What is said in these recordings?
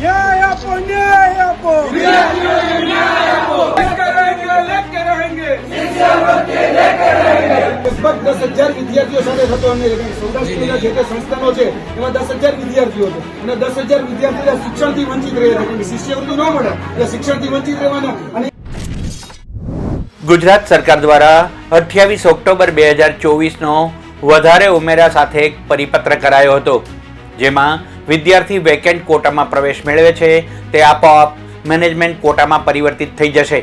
ન્યાય આપો ન્યાય આપો લેકે રહેંગે લેકે રહેંગે લગભગ દસ હજાર વિદ્યાર્થીઓ સાથે થતો અને સૌરાષ્ટ્રના જે તે સંસ્થાનો છે એમાં દસ હજાર વિદ્યાર્થીઓ છે. અને દસ હજાર વિદ્યાર્થીઓ શિક્ષણથી વંચિત રહે છે. શિષ્યવૃત્તિ ન મળે એટલે શિક્ષણથી વંચિત રહેવાના. અને ગુજરાત સરકાર દ્વારા અઠ્યાવીસ ઓક્ટોબર બે હજાર ચોવીસનો વધારે ઉમેરા સાથે એક પરિપત્ર કરાયો હતો જેમાં વિદ્યાર્થી વેકેન્ટ કોટામાં પ્રવેશ મેળવે છે, તે આપોઆપ મેનેજમેન્ટ કોટામાં પરિવર્તિત થઈ જશે.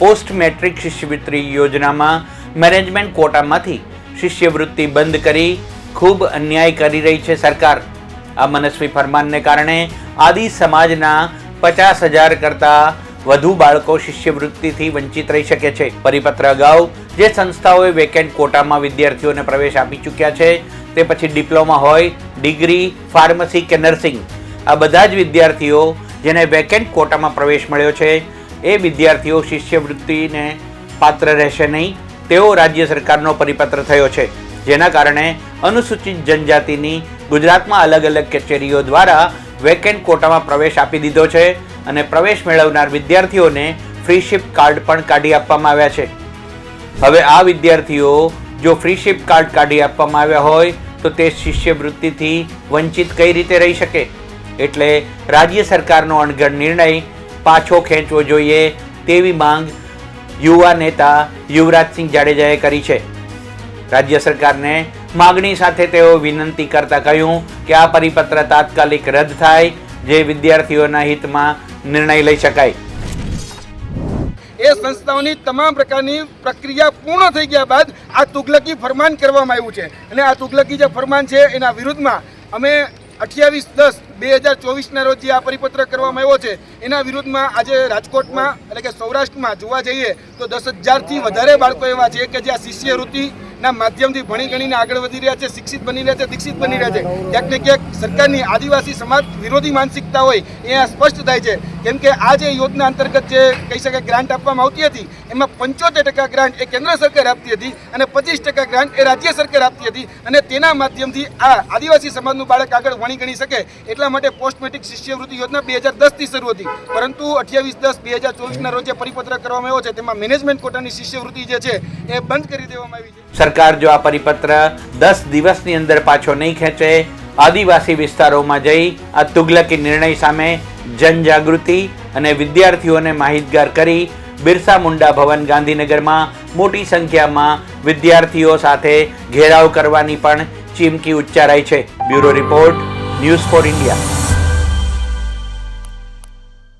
પોસ્ટ મેટ્રિક શિષ્યવૃત્તિ યોજનામાં મેનેજમેન્ટ કોટામાંથી શિષ્યવૃત્તિ બંધ કરી ખૂબ અન્યાય કરી રહી છે સરકાર. આ મનસ્વી ફરમાનને કારણે આદિ સમાજના પચાસ હજાર કરતાં વધુ બાળકો શિષ્યવૃત્તિથી વંચિત રહી શકે છે. પરિપત્ર અગાઉ જે સંસ્થાઓએ વેકેન્ટ કોટામાં વિદ્યાર્થીઓને પ્રવેશ આપી ચૂક્યા છે, તે પછી ડિપ્લોમા હોય ડિગ્રી, ફાર્મસી કે નર્સિંગ? આ બધા જ વિદ્યાર્થીઓ જેને વેકેન્ટ કોટામાં પ્રવેશ મળ્યો છે, એ વિદ્યાર્થીઓ શિષ્યવૃત્તિને પાત્ર રહેશે નહીં. તેવો રાજ્ય સરકારનો પરિપત્ર થયો છે, જેના કારણે અનુસૂચિત જનજાતિની ગુજરાતમાં અલગ અલગ કચેરીઓ દ્વારા વેકેન્ટ કોટામાં પ્રવેશ આપી દીધો છે અને પ્રવેશ મેળવનાર વિદ્યાર્થીઓને ફ્રીશિપ કાર્ડ પણ કાઢી આપવામાં આવ્યા છે. હવે આ વિદ્યાર્થીઓ જો ફ્રીશિપ કાર્ડ કાઢી આપવામાં આવ્યા હોય તો તે શિષ્યવૃત્તિથી વંચિત કઈ રીતે રહી શકે? એટલે રાજ્ય સરકારનો અણઘડ નિર્ણય પાછો ખેંચવો જોઈએ તેવી માંગ યુવા નેતા યુવરાજસિંહ જાડેજાએ કરી છે. રાજ્ય સરકારને માગણી સાથે તેઓ વિનંતી કરતા કહ્યું કે આ પરિપત્ર તાત્કાલિક રદ થાય, જે વિદ્યાર્થીઓના હિતમાં નિર્ણય લઈ શકાય. એ સંસ્થાઓની તમામ પ્રકારની પ્રક્રિયા પૂર્ણ થઈ ગયા બાદ આ તુગલકી ફરમાન કરવામાં આવ્યું છે. અને આ તુગલકી જે ફરમાન છે, એના વિરુદ્ધમાં અમે અઠ્યાવીસ દસ બે હજાર ચોવીસના રોજ જે આ પરિપત્ર કરવામાં આવ્યો છે, એના વિરુદ્ધમાં આજે રાજકોટમાં એટલે કે સૌરાષ્ટ્રમાં જોવા જઈએ તો દસ હજારથી વધારે બાળકો એવા છે કે જે આ શિષ્યવૃત્તિના માધ્યમથી ભણી ગણીને આગળ વધી રહ્યા છે, શિક્ષિત બની રહ્યા છે, દીક્ષિત બની રહ્યા છે. ક્યાંક ને ક્યાંક સરકારની આદિવાસી સમાજ વિરોધી માનસિકતા હોય, એ સ્પષ્ટ થાય છે. કેમ કે આ જે યોજના અંતર્ગત જે કહી શકાય ગ્રાન્ટ આપવામાં આવતી હતી, એમાં પંચોતેર ટકા ગ્રાન્ટ એ કેન્દ્ર સરકાર આપતી હતી અને પચીસ ટકા ગ્રાન્ટ એ રાજ્ય સરકાર આપતી હતી અને તેના માધ્યમથી આ આદિવાસી સમાજનું બાળક આગળ ભણી ગણી શકે એટલા માટે પોસ્ટ મેટ્રિક શિષ્યવૃત્તિ યોજના બે હજાર દસથી શરૂ હતી. પરંતુ અઠ્યાવીસ દસ બે હજાર ચોવીસના રોજ જે પરિપત્ર કરવામાં આવ્યો છે, તેમાં મેનેજમેન્ટ કોટાની શિષ્યવૃત્તિ જે છે, એ બંધ કરી દેવામાં આવી છે. સરકાર જો આ પરિપત્ર દસ દિવસની અંદર પાછો નહીં ખેંચે, આદિવાસી વિસ્તારોમાં જઈ આ તુગલકી નિર્ણય સામે જનજાગૃતિ અને વિદ્યાર્થીઓને માહિતગાર કરી બિરસા મુંડા ભવન ગાંધીનગરમાં મોટી સંખ્યામાં વિદ્યાર્થીઓ સાથે ઘેરાવ કરવાની પણ ચીમકી ઉચ્ચારાઈ છે. Bureau report, news for India.